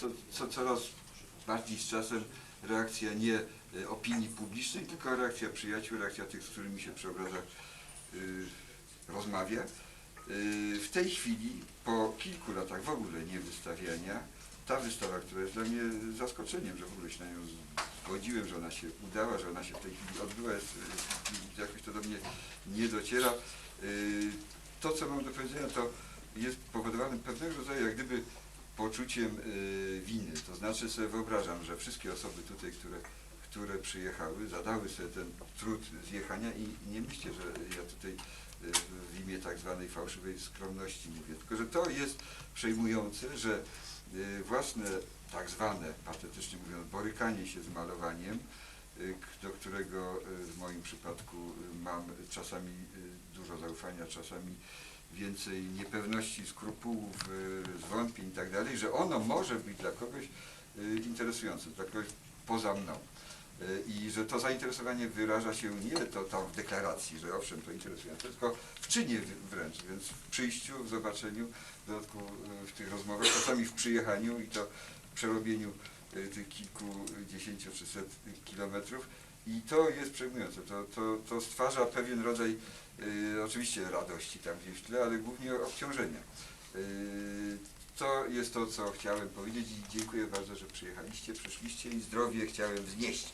co, co coraz bardziej z czasem reakcja nie y, opinii publicznej, tylko reakcja przyjaciół, reakcja tych, z którymi się przy obrazach y, rozmawia. Y, w tej chwili, po kilku latach w ogóle nie wystawiania, ta wystawa, która jest dla mnie zaskoczeniem, że w ogóle się na nią zgodziłem, że ona się udała, że ona się w tej chwili odbyła, jest, y, jakoś to do mnie nie dociera. To, co mam do powiedzenia, to jest powodowane pewnego rodzaju, jak gdyby poczuciem y, winy. To znaczy sobie wyobrażam, że wszystkie osoby tutaj, które, które przyjechały, zadały sobie ten trud zjechania i nie myślcie, że ja tutaj y, w imię tak zwanej fałszywej skromności mówię, tylko że to jest przejmujące, że y, własne tak zwane, patetycznie mówiąc, borykanie się z malowaniem, do którego w moim przypadku mam czasami dużo zaufania, czasami więcej niepewności, skrupułów, y, zwątpień i tak że ono może być dla kogoś y, interesujące, dla kogoś poza mną. Y, I że to zainteresowanie wyraża się nie to tam w deklaracji, że owszem, to interesujące, tylko w czynie wr- wręcz, więc w przyjściu, w zobaczeniu, w dodatku w tych rozmowach, czasami w przyjechaniu i to w przerobieniu tych kilkudziesięciu czy set kilometrów. I to jest przejmujące. To, to, to stwarza pewien rodzaj y, oczywiście radości tam gdzieś w tle, ale głównie obciążenia. Y, to jest to, co chciałem powiedzieć i dziękuję bardzo, że przyjechaliście, przyszliście i zdrowie chciałem wznieść.